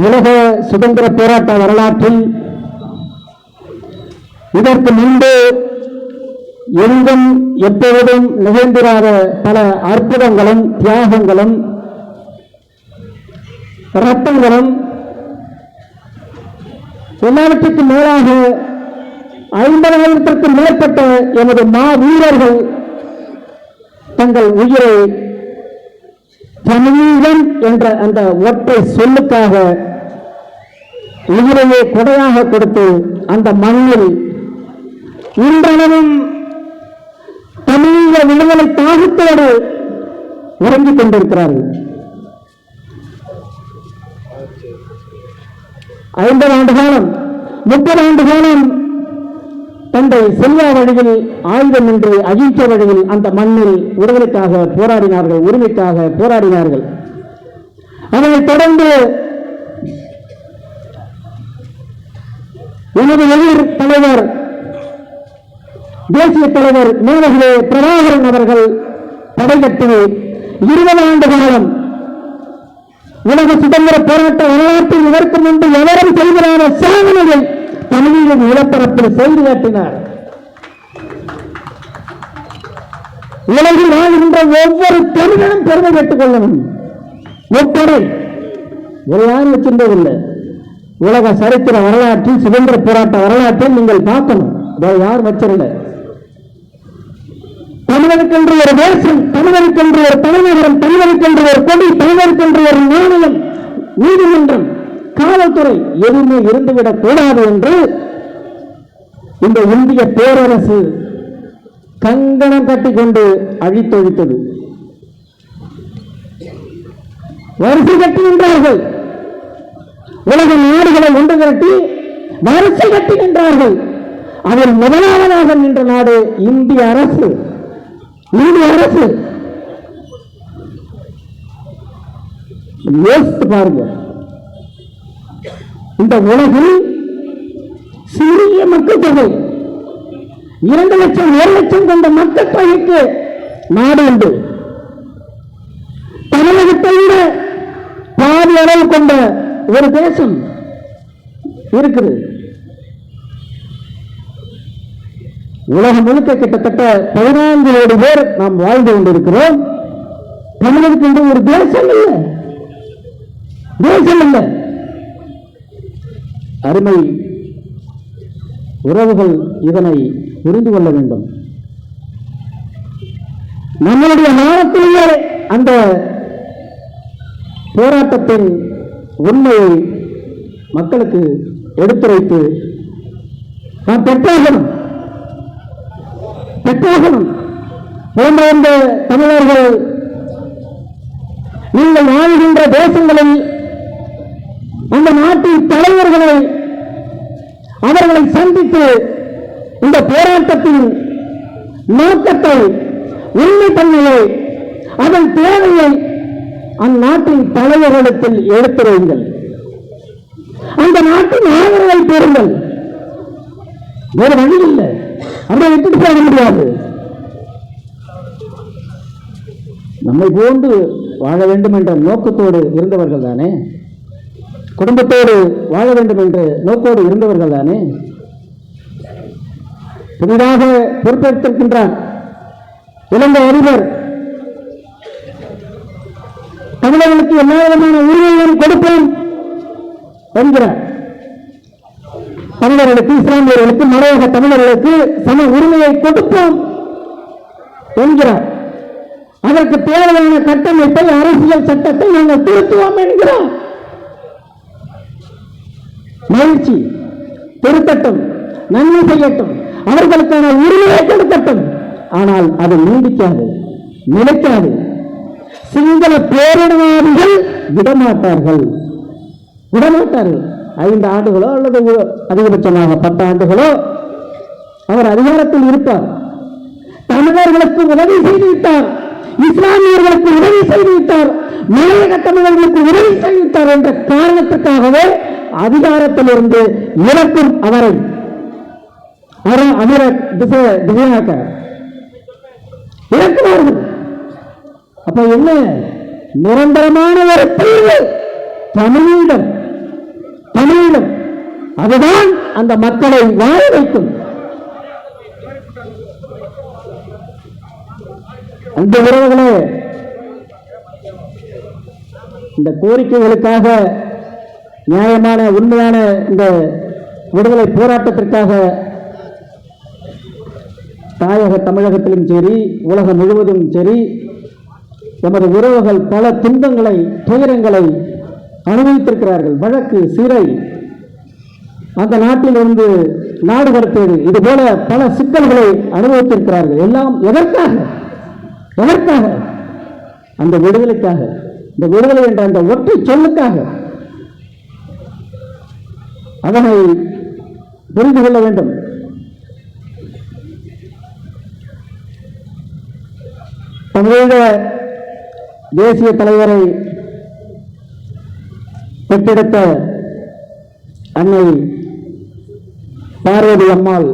உலக சுதந்திர போராட்ட வரலாற்றில் இதற்கு முன்பு எங்கும் எப்பொழுதும் நிகழ்ந்திராத பல அற்புதங்களும் தியாகங்களும் ரத்தங்களும் எல்லாவற்றுக்கும் மேலாக ஐம்பதாயிரத்திற்கும் மேற்பட்ட எமது மா வீரர்கள் தங்கள் உயிரை தமிழீழம் என்ற அந்த ஒற்றை சொல்லுக்காக உயிரையே கொடையாக கொடுத்து அந்த மண்ணில் இன்றளவும் தமிழீழ விடுதலை தாகத்தோடு உறங்கிக் கொண்டிருக்கிறார்கள். ஐம்பது ஆண்டு காலம் முப்பது ஆண்டு காலம் தந்தை செல்வா வழியில் ஆயுதம் என்று அகிம்சை வழியில் அந்த மண்ணில் உறவுகளுக்காக போராடினார்கள் உரிமைக்காக போராடினார்கள். அதனைத் தொடர்ந்து எனது எதிர் தலைவர் தேசிய தலைவர் மேலகிலே பிரபாகரன் அவர்கள் படைகட்டி இருபது ஆண்டு காலம் உலக சுதந்திர போராட்ட வரலாற்றில் இதற்கு முன்பு எவரும் செய்கிறான சாதனையை தமிழின் நிலப்பரப்பில் செய்து காட்டினார். உலகில் வாழ்கின்ற ஒவ்வொரு தமிழனும் பெருமை பெற்றுக் கொள்ளணும். ஒப்படை எல்லாரும் யாரும் வச்சிருந்ததில்லை. உலக சரித்திர வரலாற்றில் சுதந்திர போராட்ட வரலாற்றில் நீங்கள் பார்க்கணும். அதை யார் வச்சிருந்த? தமிழருக்கென்று ஒரு தேசம் தமிழருக்கென்று ஒரு தலைநகரம் தமிழருக்கென்று ஒரு கொடி தமிழருக்கென்று ஒரு நாணயம் நீதிமன்றம். காவல்துறை எதுவுமே இருந்துவிடக் கூடாது என்று இந்த இந்திய பேரரசு கங்கணம் கட்டிக்கொண்டு அழித்தொழித்தது. வரிசை கட்டி நின்றார்கள். உலக நாடுகளை ஒன்று திரட்டி வரிசை கட்டி நின்றார்கள். அதில் முதலாவதாக நின்ற நாடு இந்திய அரசு. இந்திய அரசு. யோசித்து பாருங்க. இந்த உலகில் சிறிய மக்கள் தொகை. இரண்டு லட்சம் ஒரு லட்சம் கொண்ட மக்கள் தொகைக்கு நாடு உண்டு. தமிழகத்தை விட பாதி அளவு கொண்ட ஒரு தேசம் இருக்குது. உலகம் முழுக்க கிட்டத்தட்ட பதினான்கு கோடி பேர் நாம் வாழ்ந்து கொண்டிருக்கிறோம். தமிழருக்கு என்று ஒரு தேசம் இல்லை. தேசம் இல்லை. அருமை உறவுகள் இதனை புரிந்து கொள்ள வேண்டும். நம்மளுடைய நாளத்திலேயே அந்த போராட்டத்தின் உண்மையை மக்களுக்கு எடுத்துரைத்து நாம் பெற்றாகணும். பெற்றாகணும். புலம்பெயர்ந்த தமிழர்கள் நீங்கள் வாழ்கின்ற தேசங்களில் அந்த நாட்டின் தலைவர்களை அவர்களை சந்தித்து இந்த போராட்டத்தின் நோக்கத்தை உண்மை தன்மையை அதன் தேவையை அந்நாட்டின் தலைவர்களிடத்தில் எடுத்துரையுங்கள். அந்த நாட்டின் ஆதரவை பெறுங்கள் வேறு வழி இல்லை. அப்படியே விட்டுட்டு போக முடியாது. நம்மை போன்று வாழ வேண்டும் என்ற நோக்கத்தோடு இருந்தவர்கள் தானே குடும்பத்தோடு வாழ வேண்டும் என்ற நோக்கோடு இருந்தவர்கள் தானே? புதிதாக பொறுப்பேற்றிருக்கின்றார் இலங்கை அதிபர். தமிழர்களுக்கு எல்லா விதமான உரிமைகளையும் கொடுப்போம் என்கிறார் தமிழர்களுக்கு இஸ்லாமியர்களுக்கு மலையக தமிழர்களுக்கு சம உரிமையை கொடுப்போம் என்கிறார் அதற்கு தேவையான கட்டமைப்பை அரசியல் சட்டத்தை நாங்கள் திருத்துவோம் என்கிறார் மகிழ்ச்சி திருத்தட்டும் நன்மை செய்யட்டும் அவர்களுக்கான உரிமையை கொடுக்கட்டும். ஆனால் அது நீடிக்காது நிலைக்காது. சிங்கள பேரிடவாதிகள் விடமாட்டார்கள். விடமாட்டார்கள். ஐந்து ஆண்டுகளோ அல்லது அதிகபட்சமாக பத்து ஆண்டுகளோ அவர் அதிகாரத்தில் இருப்பார். தமிழர்களுக்கு உதவி செய்துவிட்டார் இஸ்லாமியர்களுக்கு உதவி செய்துவிட்டார் மாநில தமிழர்களுக்கு உதவி செய்துவிட்டார் என்ற காரணத்துக்காகவே அதிகாரத்திலிருந்து இறக்கும் அவரை. அவரை திசை திசையாக்க இறக்குவார்கள். அப்ப என்ன? நிரந்தரமான ஒரு தீர்வு தமிழீழம். தமிழீழம். அதுதான் அந்த மக்களை வாழ வைக்கும். அந்த உறவுகளே இந்த கோரிக்கைகளுக்காக நியாயமான உண்மையான இந்த விடுதலை போராட்டத்திற்காக தாயக தமிழகத்திலும் சரி உலகம் முழுவதும் சரி எமது உறவுகள் பல துன்பங்களை துயரங்களை அனுபவித்திருக்கிறார்கள். வழக்கு சிறை அந்த நாட்டிலிருந்து நாடு கடத்தியது. இது போல பல சிக்கல்களை அனுபவித்திருக்கிறார்கள். எல்லாம் எதற்காக? எதற்காக? அந்த விடுதலைக்காக. இந்த விடுதலை என்ற அந்த ஒற்றை சொல்லுக்காக. அதனை புரிந்து கொள்ள வேண்டும். தமிழீழ தேசிய தலைவரை பெற்றெடுத்த அன்னை பார்வதி அம்மாள்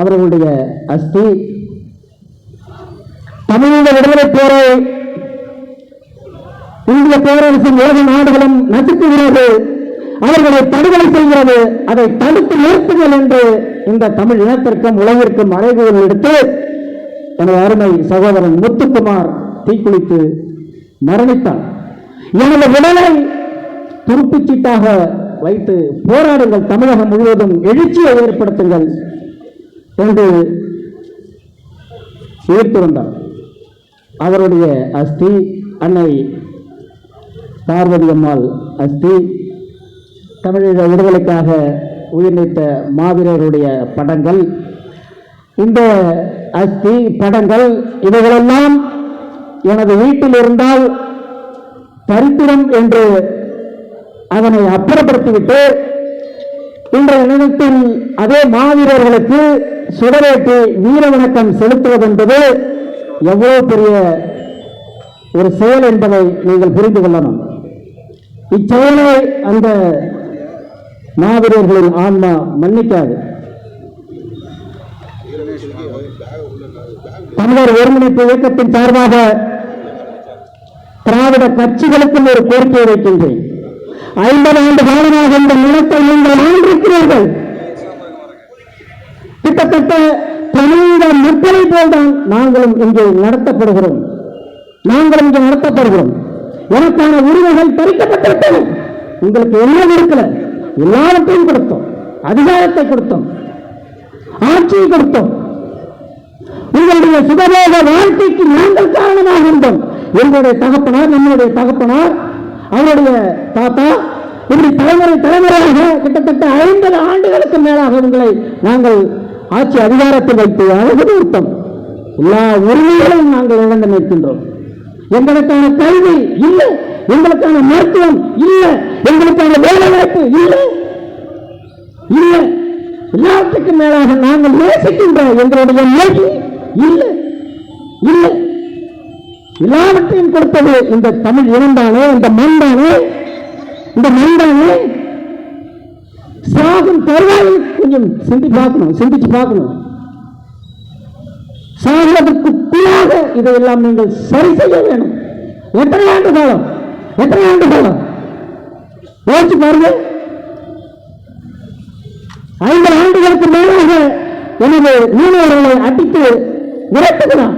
அவர்களுடைய அஸ்தி. தமிழீழ விடுதலை போரை இந்திய பேரரசின் உலக நாடுகளும் நசுக்குகிறது அவர்களை படுகொலை செய்கிறது. அதை தடுத்து நிறுத்துங்கள் என்று இந்த தமிழ் இனத்திற்கும் உலகிற்கும் அறைகூல் எடுத்து எனது அருமை சகோதரன் முத்துக்குமார் தீக்குளித்து மரணித்தார். எனது உடலை துருப்புச் சீட்டாக வைத்து போராடுங்கள். தமிழகம் முழுவதும் எழுச்சியை ஏற்படுத்துங்கள் என்று ஈர்த்து வந்தார். அவருடைய அஸ்தி அன்னை பார்வதி அம்மாள் அஸ்தி தமிழக விடுதலைக்காக உயிர் நீத்த மாவீரருடைய படங்கள். இந்த அஸ்தி படங்கள் இவைகளெல்லாம் எனது வீட்டில் இருந்தால் தரித்திரம் என்று அதனை அப்புறப்படுத்திவிட்டு இன்றைய நிமிடத்தில் அதே மாவீரர்களுக்கு சுடரேற்றி வீர வணக்கம் செலுத்துவது என்பது எவ்வளவு பெரிய ஒரு செயல் என்பதை நீங்கள் புரிந்து கொள்ளணும். இச்செயலை அந்த மாவீரர்களின் ஆன்மா மன்னிக்காது. தமிழர் ஒருங்கிணைப்பு இயக்கத்தின் சார்பாக திராவிட கட்சிகளுக்கும் ஒரு கோரிக்கை வைக்கின்றேன். ஐம்பது ஆண்டு காலமாக இந்த நிலத்தை நீங்கள் ஆண்டிருக்கிறீர்கள். கிட்டத்தட்ட தமிழக மக்களை போல்தான் நாங்களும் இங்கே நடத்தப்படுகிறோம். நாங்களும் இங்கே நடத்தப்படுகிறோம். எனக்கான உரிமைகள் பறிக்கப்பட்டிருக்கிறது. உங்களுக்கு என்ன இருக்கிறது எல்லாவற்றையும் கொடுத்தோம் அதிகாரத்தை கொடுத்தோம் ஆட்சியை கொடுத்தோம். உங்களுடைய சுகபோக வாழ்க்கைக்கு நாங்கள் காரணமாக இருந்தோம். எங்களுடைய தகப்பனார் நம்மளுடைய தகப்பனார் அவருடைய தாத்தா இப்படி தலைமுறை தலைமுறையாக கிட்டத்தட்ட ஐம்பது ஆண்டுகளுக்கு மேலாக உங்களை நாங்கள் ஆட்சி அதிகாரத்தில் வைத்து அழகு எல்லா உரிமைகளையும் நாங்கள் இழந்து நிற்கின்றோம். எங்களுக்கான கல்வி இல்லை. எங்களுக்கான மருத்துவம் இல்லை. எங்களுக்கான வேலை வாய்ப்பு இல்லை. இல்லை. எல்லாத்துக்கும் மேலாக நாங்கள் நேசிக்கின்ற எங்களுடைய மொழி இல்லை. இல்லை. எல்லாவற்றையும் கொடுத்தது இந்த தமிழ் இனம்தானே இந்த மண் தானே இந்த மண் தானே சாகும் தருவாயில் கொஞ்சம் சிந்தி பார்க்கணும் சிந்திச்சு பார்க்கணும். சாகிறதுக்குள்ளாக இதையெல்லாம் நீங்கள் சரி செய்ய வேணும் எத்தனை ஆண்டு காலம்? எத்தனை ஆண்டு காலம்? யோசிச்சு பாருங்க. ஐம்பது ஆண்டுகளுக்கு மேலாக எனது மீனவர்களை அடித்து விரட்டுகிறான்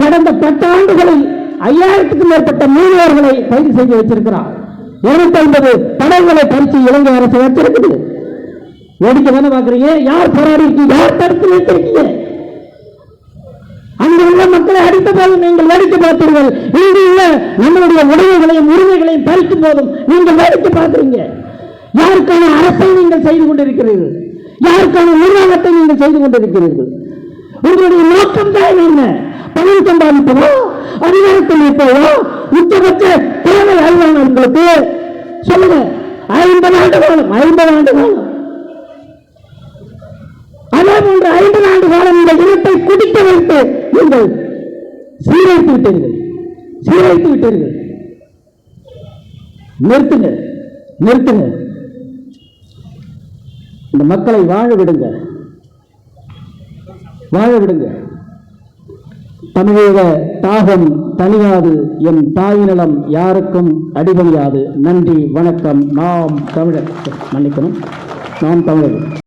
கடந்த பத்து ஆண்டுகளில் ஐயாயிரத்துக்கும் மேற்பட்ட மீனவர்களை பயிர் செய்து வச்சிருக்கிறார் இருநூத்தி ஐம்பது படகுகளை பறித்து இலங்கை அரசு வச்சிருக்குது வேடிக்கை தானே பாக்குறீங்க யார் போராடி இருக்கீங்க யார் தடுத்து வைத்திருக்கீங்க? உள்ள போது நீங்கள் வேடிக்கை பார்த்தீர்கள் இங்கு உள்ள நம்மளுடைய உடைமைகளையும் உரிமைகளையும் பறித்து போதும் நீங்கள் வேடிக்கை பார்க்கிறீங்க. யாருக்கான அரசை நீங்கள் செய்து கொண்டிருக்கிறீர்கள்? யாருக்கான நிர்வாகத்தை நீங்கள் செய்து கொண்டிருக்கிறீர்கள்? உங்களுடைய நோக்கம் தான் என்ன? பணம் சம்பாதிப்பதோ அதிகாரத்தில் இருப்பதோ உச்சபட்ச தேவை அறிவான உங்களுக்கு சொல்லுங்க. ஐம்பது ஆண்டு காலம் ஐம்பது ஆண்டு காலம். அதே போன்று ஐம்பது ஆண்டு காலம் இந்த இனத்தை குடிக்க வைத்து நீங்கள் சீரழித்து விட்டீர்கள். சீரழித்து விட்டீர்கள். நிறுத்துங்க. நிறுத்துங்க. இந்த மக்களை வாழ விடுங்க. வாழ விடுங்க. தமிழக தாகம் தனியாது என் தாய் நலம் யாருக்கும் அடிபணியாது. நன்றி வணக்கம். நாம் தமிழர். மன்னிக்கணும். நாம் தமிழர்